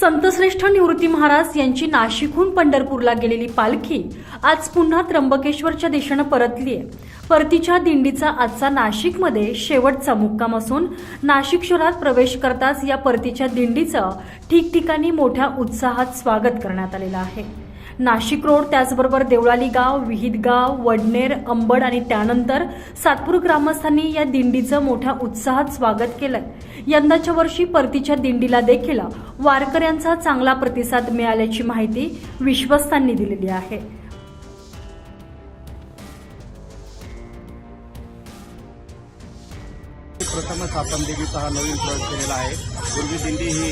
संतश्रेष्ठ निवृत्ती महाराज यांची नाशिकहून पंढरपूरला गेलेली पालखी आज पुन्हा त्र्यंबकेश्वरच्या दिशेनं परतली आहे परतीच्या दिंडीचा आजचा नाशिकमध्ये शेवटचा मुक्काम असून नाशिक शहरात प्रवेश करताच या परतीच्या दिंडीचं ठिकठिकाणी मोठ्या उत्साहात स्वागत करण्यात आलेलं आहे. नाशिक रोड त्याचबरोबर देवळाली गाव विहित गाव वडनेर अंबड आणि त्यानंतर सातपूर ग्रामस्थांनी या दिंडीचं मोठ्या उत्साहात स्वागत केलंय. यंदाच्या वर्षी परतीच्या दिंडीला देखील वारकऱ्यांचा चांगला प्रतिसाद मिळाल्याची माहिती विश्वस्तांनी दिलेली आहे. प्रथमच आपण देवीचा हा नवीन प्रयोग केलेला आहे. पूर्वी दिंडी ही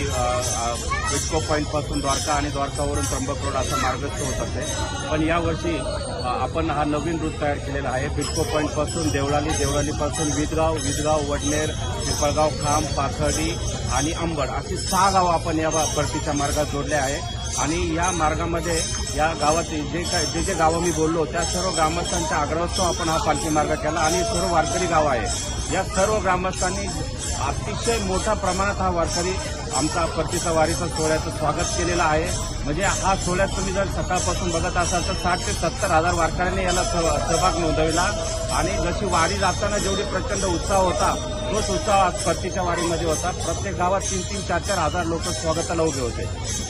विटको पॉईंटपासून द्वारका आणि द्वारकावरून त्र्यंबक रोड असा मार्गस्थ होत असे. पण यावर्षी आपण हा नवीन रूट तयार केलेला आहे. बिटको पॉईंटपासून देवळाली देवळालीपासून विदगाव विदगाव वडनेर पिंपळगाव खांब पाथर्डी आणि अंबड अशी सहा गावं आपण या परतीच्या मार्गात जोडले आहे. आणि या मार्गामध्ये या गावाचे जे काय जे जे गावं मी बोललो त्या सर्व ग्रामस्थांच्या आग्रहस्तव आपण हा पालखी मार्ग केला आणि सर्व वारकरी गाव आहे. या सर्व ग्रामस्थांनी अतिशय मोठ्या प्रमाणात हा वारकरी आमचा परतीचा वारीचा सोहळ्याचं स्वागत केलेलं आहे. म्हणजे हा सोहळ्यात तुम्ही जर सकाळपासून बघत असाल तर साठ ते सत्तर हजार वारकऱ्यांनी याला सह- सहभाग नोंदविला. आणि जशी वारी जाताना जेवढी प्रचंड उत्साह होता तोच उत्साह आज परतीच्या वारीमध्ये होता. प्रत्येक गावात तीन तीन चार चार हजार लोक स्वागताला उभे होते.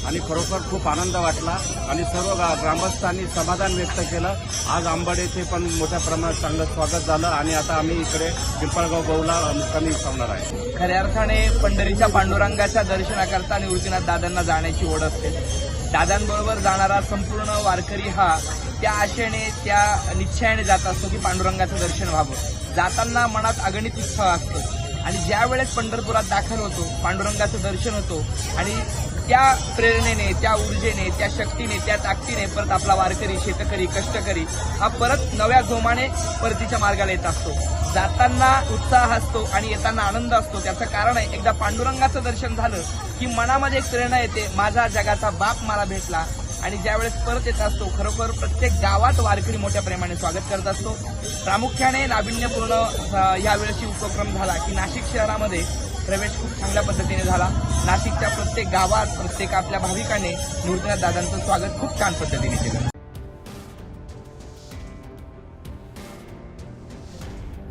आणि खरोखर खूप आनंद वाटला. आणि सर्व ग्रामस्थांनी समाधान व्यक्त केलं. आज आंबड येथे पण मोठ्या प्रमाणात चांगलं स्वागत झालं. आणि आता आम्ही इकडे पिंपळगाव गौला मुक्कामी सांगणार आहे. खऱ्या अर्थाने पंढरीच्या पांडुरंगाच्या दर्शनाकरता निवृत्तीनाथ दादांना जाण्याची ओढ असते. दादांबरोबर जाणारा संपूर्ण वारकरी हा त्या आशेने त्या निश्चयाने जात असतो की पांडुरंगाचं दर्शन व्हावं. जाताना मनात अगणित उत्साह असतो. आणि ज्या वेळेस पंढरपुरात दाखल होतो पांडुरंगाचं दर्शन होतो आणि त्या प्रेरणेने त्या ऊर्जेने त्या शक्तीने त्या ताकदीने परत आपला वारकरी शेतकरी कष्टकरी हा परत नव्या जोमाने परतीच्या मार्गाला येत असतो. जाताना उत्साह असतो आणि येताना आनंद असतो. त्याचं कारण आहे एकदा पांडुरंगाचं दर्शन झालं की मनामध्ये एक प्रेरणा येते माझा जगाचा बाप मला भेटला. आणि ज्यावेळेस परत येत असतो खरोखर प्रत्येक गावात वारकरी मोठ्या प्रेमाने स्वागत करत असतो. प्रामुख्याने नाविन्यपूर्ण यावेळेशी उपक्रम झाला की नाशिक शहरामध्ये प्रवेश खूप चांगल्या पद्धतीने झाला. नाशिकच्या प्रत्येक गावात प्रत्येक आपल्या भाविकाने निवृत्तीनाथ दादांचं स्वागत खूप छान पद्धतीने केलं.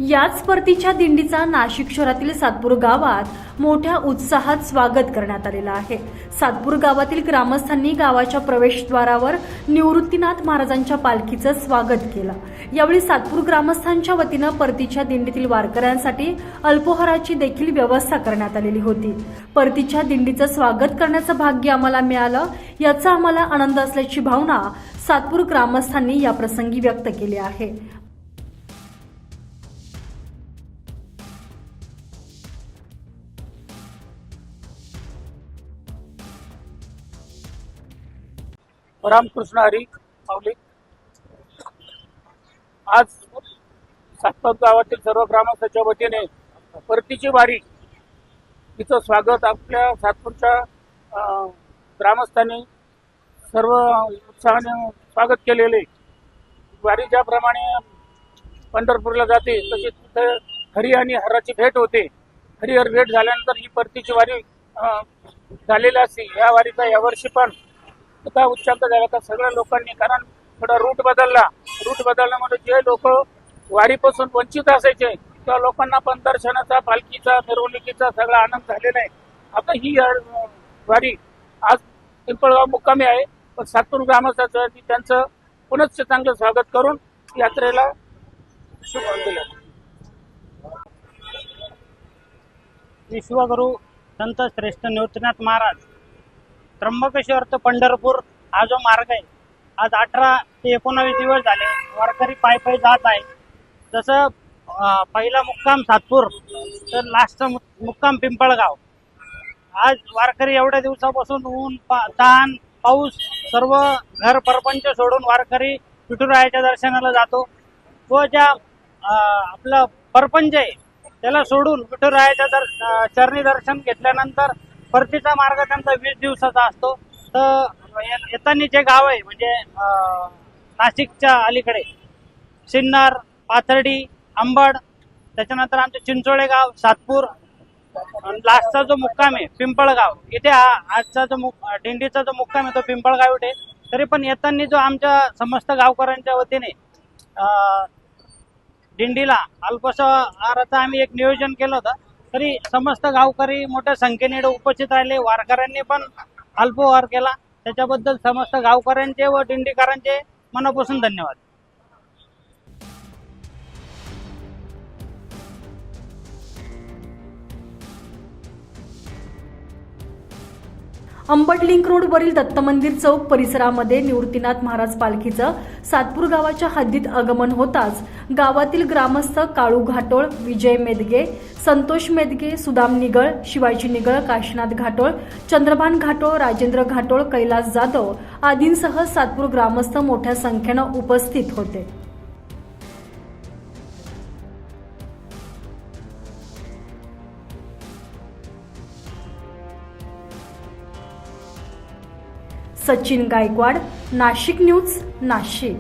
याच स्पर्धेच्या दिंडीचा नाशिक शहरातील सातपूर गावात मोठ्या उत्साहात स्वागत करण्यात आलेलं आहे. सातपूर गावातील ग्रामस्थांनी गावाच्या प्रवेशद्वारावर निवृत्तीनाथ महाराजांच्या पालखीचं स्वागत केलं. यावेळी सातपूर ग्रामस्थांच्या वतीनं परतीच्या दिंडीतील वारकऱ्यांसाठी अल्पोहाराची देखील व्यवस्था करण्यात आलेली होती. परतीच्या दिंडीचं स्वागत करण्याचं भाग्य आम्हाला मिळालं याचा आम्हाला आनंद असल्याची भावना सातपूर ग्रामस्थांनी या प्रसंगी व्यक्त केली आहे. रामकृष्ण हरी माऊली. आज सातपात गावातील सर्व ग्रामस्थांच्या वतीने परतीची वारी. तिचं स्वागत आपल्या सातपूरच्या ग्रामस्थांनी सर्व उत्साहाने स्वागत केलेले. वारी ज्याप्रमाणे पंढरपूरला जाते तशी तिथे हरी आणि हराची भेट होते. हरिहर भेट झाल्यानंतर ही परतीची वारी अं, झालेली असते. या वारीचा यावर्षी पण इतका उच्चांक झाला. तर सगळ्या लोकांनी कारण थोडा रूट बदलला. रूट बदलल्यामुळे जे लोक वारीपासून वंचित असायचे त्या लोकांना पण दर्शनाचा पालखीचा मिरवणुकीचा सगळा आनंद झालेला आहे. आता ही वारी आज पिंपळगाव मुक्कामी आहे. पण सातूर ग्रामस्थाचं त्यांचं पुनश्च चांगलं स्वागत करून यात्रेला शुभ दिलं विश्वगुरु संत श्रेष्ठ निवृत्तीनाथ महाराज. त्र्यंबकेश्वर ते पंढरपूर हा जो मार्ग आहे आज अठरा ते एकोणावीस दिवस झाले. वारकरी पायी पायी जात आहे जसं पहिला मुक्काम सातपूर तर लास्टचा मुक्काम पिंपळगाव. आज वारकरी एवढ्या दिवसापासून ऊन पा- ताण पाऊस सर्व घर परपंच सोडून वारकरी विठुरायाच्या दर्शनाला जातो. व ज्या आपलं परपंच आहे त्याला सोडून विठुरायाच्या दर चरणी दर्शन घेतल्यानंतर परतीचा मार्ग त्यांचा वीस दिवसाचा असतो. तर येतानी येताना जे गाव आहे म्हणजे नाशिकच्या अलीकडे सिन्नर पाथर्डी अंबड त्याच्यानंतर आमचे चिंचोळे गाव सातपूर आणि लास्टचा जो मुक्काम आहे पिंपळगाव इथे हा आजचा जो मुक दिंडीचा जो मुक्काम आहे तो पिंपळगाव इथे तरी पण येताना जो आमच्या समस्त गावकऱ्यांच्या वतीने दिंडीला अल्पस आहाराचं आम्ही एक नियोजन केलं होतं. तरी समस्त गावकरी मोठ्या संख्येने उपस्थित राहिले. वारकऱ्यांनी पण अल्पवार केला. त्याच्याबद्दल समस्त गावकऱ्यांचे व दिंडीकरांचे मनापासून धन्यवाद. अंबट लिंक रोडवरील दत्त मंदिर चौक परिसरामध्ये निवृत्तीनाथ महाराज पालखीचं सातपूर गावाच्या हद्दीत आगमन होताच गावातील ग्रामस्थ काळू घाटोळ विजय मेदगे संतोष मेदगे सुदाम निगळ शिवाजी निगळ काशीनाथ घाटोळ चंद्रभान घाटोळ राजेंद्र घाटोळ कैलास जाधव आदींसह सातपूर ग्रामस्थ मोठ्या संख्येनं उपस्थित होते. सचिन गायकवाड नाशिक न्यूज नाशिक.